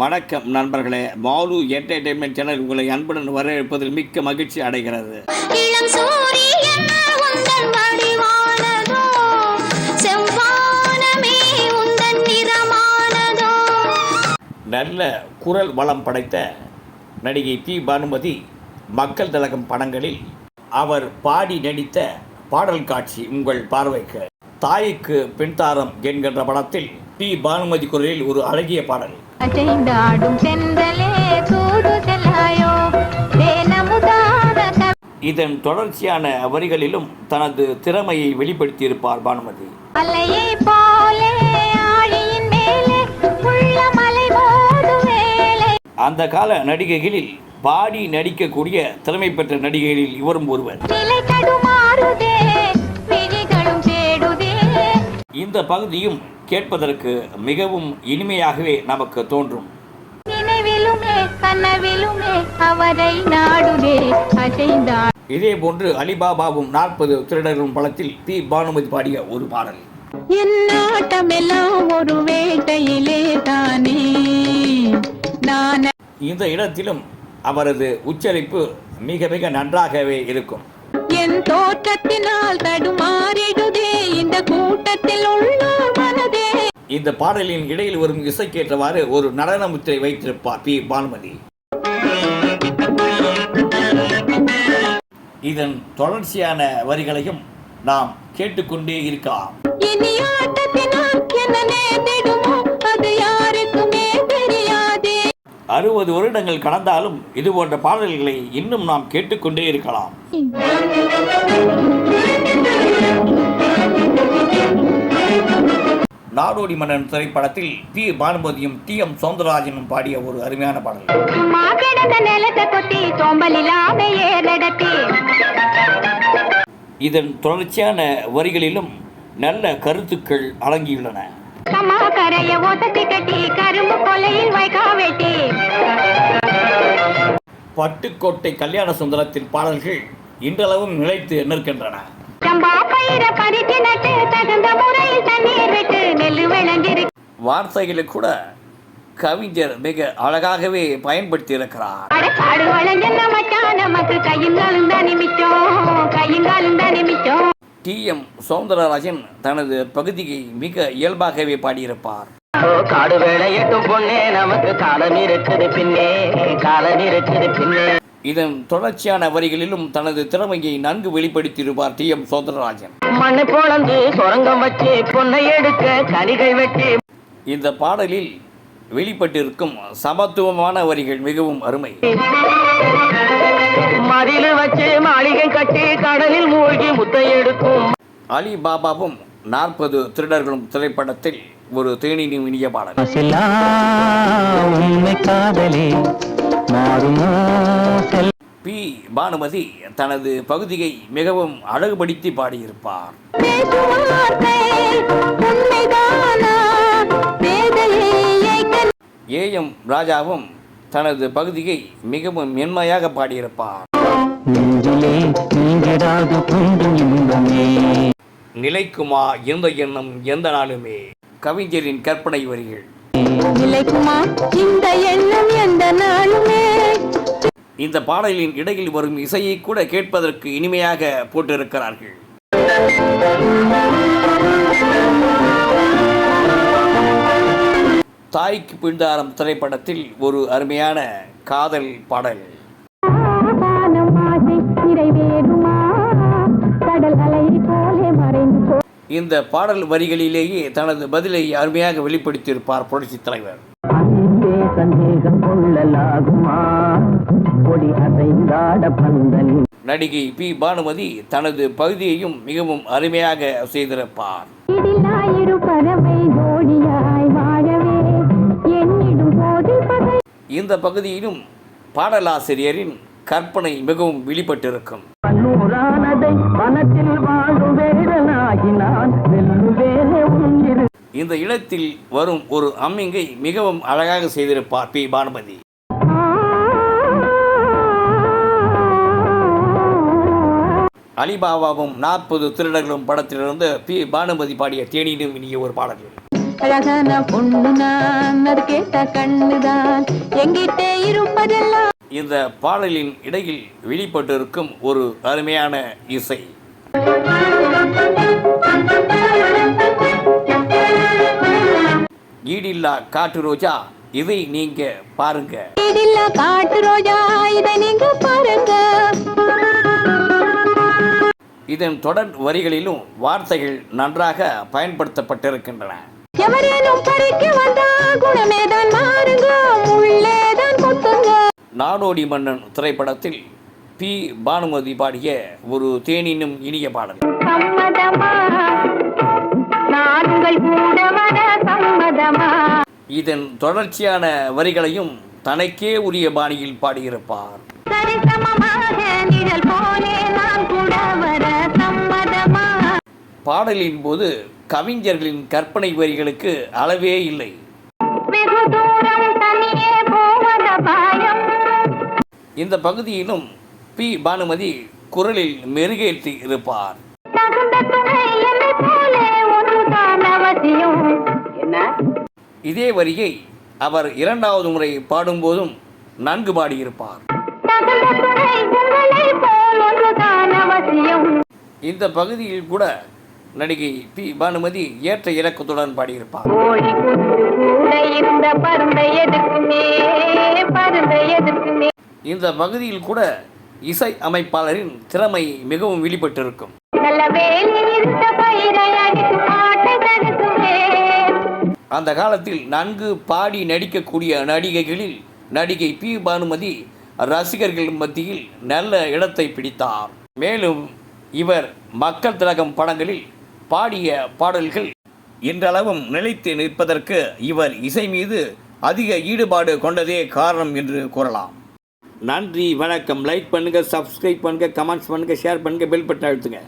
வணக்கம் நண்பர்களே. Balu entertainment channel உங்களை அன்புடன் வரவேற்பதில் மிக்க மகிழ்ச்சி அடைகிறது. நல்ல குரல் வளம் படைத்த நடிகை பி. பானுமதி மக்கள் திலகம் படங்களில் அவர் பாடி நடித்த பாடல் காட்சி உங்கள் பார்வைக்கு. தாய்க்கு பின்தாரம் என்கின்ற படத்தில் பி. பானுமதி குரலில் ஒரு அழகிய பாடல். இதன் தொடர்ச்சியான வரிகளிலும் தனது திறமையை வெளிப்படுத்தியிருப்பார் பானுமதி. அந்த கால நடிகைகளில் பாடி நடிக்கக்கூடிய திறமை பெற்ற நடிகைகளில் இவரும் ஒருவர். இந்த பகுதியும் கேட்பதற்கு மிகவும் இனிமையாகவே நமக்கு தோன்றும். இதே போன்று அலிபாபாவும் நாற்பது திருடர்களும் படத்தில் பி. பானுமதி பாடிய ஒரு பாடல். ஒரு வேட்டையிலே தானே. இந்த இடத்திலும் அவரது உச்சரிப்பு மிக மிக நன்றாகவே இருக்கும். என் தோற்றத்தினால் தடுமாறிடுதே. இந்த கூட்டத்தில் உள்ள மனதே. இந்த பாடலின் இடையில் வரும் இசைக்கேற்றவாறு ஒரு நடன முத்திரை வைத்திருப்பார் பி. பானுமதி. இதன் தொடர்ச்சியான வரிகளையும் நாம் கேட்டுக்கொண்டே இருக்கலாம். இனி ஆட்டத்தினால் என்ன நேர்ந்திடுமோ? அறுபது வருடங்கள் கடந்தாலும் இது போன்ற பாடல்களை இன்னும் நாம் கேட்டுக்கொண்டே இருக்கலாம். நாடோடி மன்னன் திரைப்படத்தில் பி. பானுமதியும் டி. எம். சௌந்தரராஜனும் பாடிய ஒரு அருமையான பாடல். இதன் தொடர்ச்சியான வரிகளிலும் நல்ல கருத்துக்கள் அடங்கியுள்ளன. கரைய கட்டி பட்டுக்கோட்டை கல்யாண சுந்தரத்தின் பாடல்கள் இன்றளவும் நிலைத்து நிற்கின்றன. வார்த்தைகளை கூட கவிஞர் மிக அழகாகவே பயன்படுத்தி இருக்கிறார் டி எம் சௌந்தரராஜன் தனது பகுதியை மிக இயல்பாகவே பாடியிருப்பார். காடு வேலையட்டும் பொண்ணே நமக்கு காலம் இருக்குது பின்னே காலம் இருக்குது பின்னே. இதன் தொடர்ச்சியான வரிகளிலும் தனது திறமையை நன்கு வெளிப்படுத்தியிருப்பார் டி எம் சௌந்தரராஜன். மண்ணை பொழந்து சொரங்கம் வச்சு பொண்ணை எடுக்க கனிகள் வெட்டி. இந்த பாடலில் வெளிப்பட்டிருக்கும் சமத்துவமான வரிகள் மிகவும் அருமை. மதில் வச்சு மாளிகை கட்டி கடலில் மூழ்கி முத்தை எடுக்கும். அலி பாபாவும் நாற்பது திருடர்களும் திரைப்படத்தில் ஒரு தேனினும் இனிய பாடல் பி. பானுமதி தனது பகுதியை மிகவும் அழகுபடுத்தி பாடியிருப்பார். ஏ. எம். ராஜாவும் தனது பகுதியை மிகவும் மென்மையாக பாடியிருப்பார். நிலைக்குமா எந்த எண்ணம் எந்த நாளுமே. கவிஞரின் கற்பனை வரிகள். இந்த பாடலின் இடையில் வரும் இசையை கூட கேட்பதற்கு இனிமையாக போட்டிருக்கிறார்கள். தாய்க்கு பிண்டாரம் திரைப்படத்தில் ஒரு அருமையான காதல் பாடல். இந்த பாடல் வரிகளிலேயே தனது பதிலை அருமையாக வெளிப்படுத்தியிருப்பார் புரட்சித் தலைவர். நடிகை பி. பானுமதி தனது பகுதியையும் மிகவும் அருமையாக செய்திருப்பார். இந்த பகுதியிலும் பாடலாசிரியரின் கற்பனை மிகவும் வெளிப்பட்டிருக்கும். கண்ணூரானதை இந்த இடத்தில் வரும் ஒரு அம்மிங்கை மிகவும் அழகாக செய்திருப்பார் பி. பானுமதி. அலிபாபாவும் நாற்பது திருடர்களும் படத்திலிருந்து பி. பானுமதி பாடிய தேனியிலும் இனிய ஒரு பாடல் அழகான பொண்ணு நான் அது கேட்ட கண்ணுதான். எங்கிட்ட இருப்பதெல்லாம் இந்த பாடலின் இடையில் வெளிப்பட்டிருக்கும் ஒரு அருமையான இசை. ஈடில்லா காட்டு ரோஜா இதை நீங்க பாருங்க. வீடில்லா காட்டு ரோஜா இதை நீங்க பாருங்க. இதன் தொடர் வரிகளிலும் வார்த்தைகள் நன்றாக பயன்படுத்தப்பட்டிருக்கின்றன. நாடோடி மன்னன் திரைப்படத்தில் பி. பானுமதி பாடிய ஒரு தேனினும் இனிய பாடல். நாங்கள் கூட இதன் தொடர்ச்சியான வரிகளையும் தனக்கே உரிய பாணியில் பாடியிருப்பார். பாடலின் போது கவிஞர்களின் கற்பனை வரிகளுக்கு அளவே இல்லை. இந்த பகுதியிலும் பி. பானுமதி குரலில் மெருகேற்றி இருப்பார். இதே வரியை அவர் இரண்டாவது முறை பாடும்போதும் நன்கு பாடியிருப்பார். இந்த பகுதியில் கூட நடிகை பி. பானுமதி ஏற்ற இலக்கத்துடன் பாடியிருப்பார். இந்த பகுதியில் கூட இசை அமைப்பாளரின் திறமை மிகவும் வெளிப்பட்டிருக்கும் அந்த காலத்தில் நன்கு பாடி நடிக்கக்கூடிய நடிகைகளில் நடிகை பி. பானுமதி ரசிகர்கள் மத்தியில் நல்ல இடத்தை பிடித்தார். மேலும் இவர் மக்கள் திலகம் படங்களில் பாடிய பாடல்கள் இன்றளவும் நிலைத்து நிற்பதற்கு இவர் இசை மீது அதிக ஈடுபாடு கொண்டதே காரணம் என்று கூறலாம். நன்றி வணக்கம். லைக் பண்ணுங்கள் சப்ஸ்கிரைப் பண்ணுங்கள் கமெண்ட்ஸ் பண்ணுங்கள் ஷேர் பண்ணுங்கள் பெல் பட்டன் அழுத்துங்க.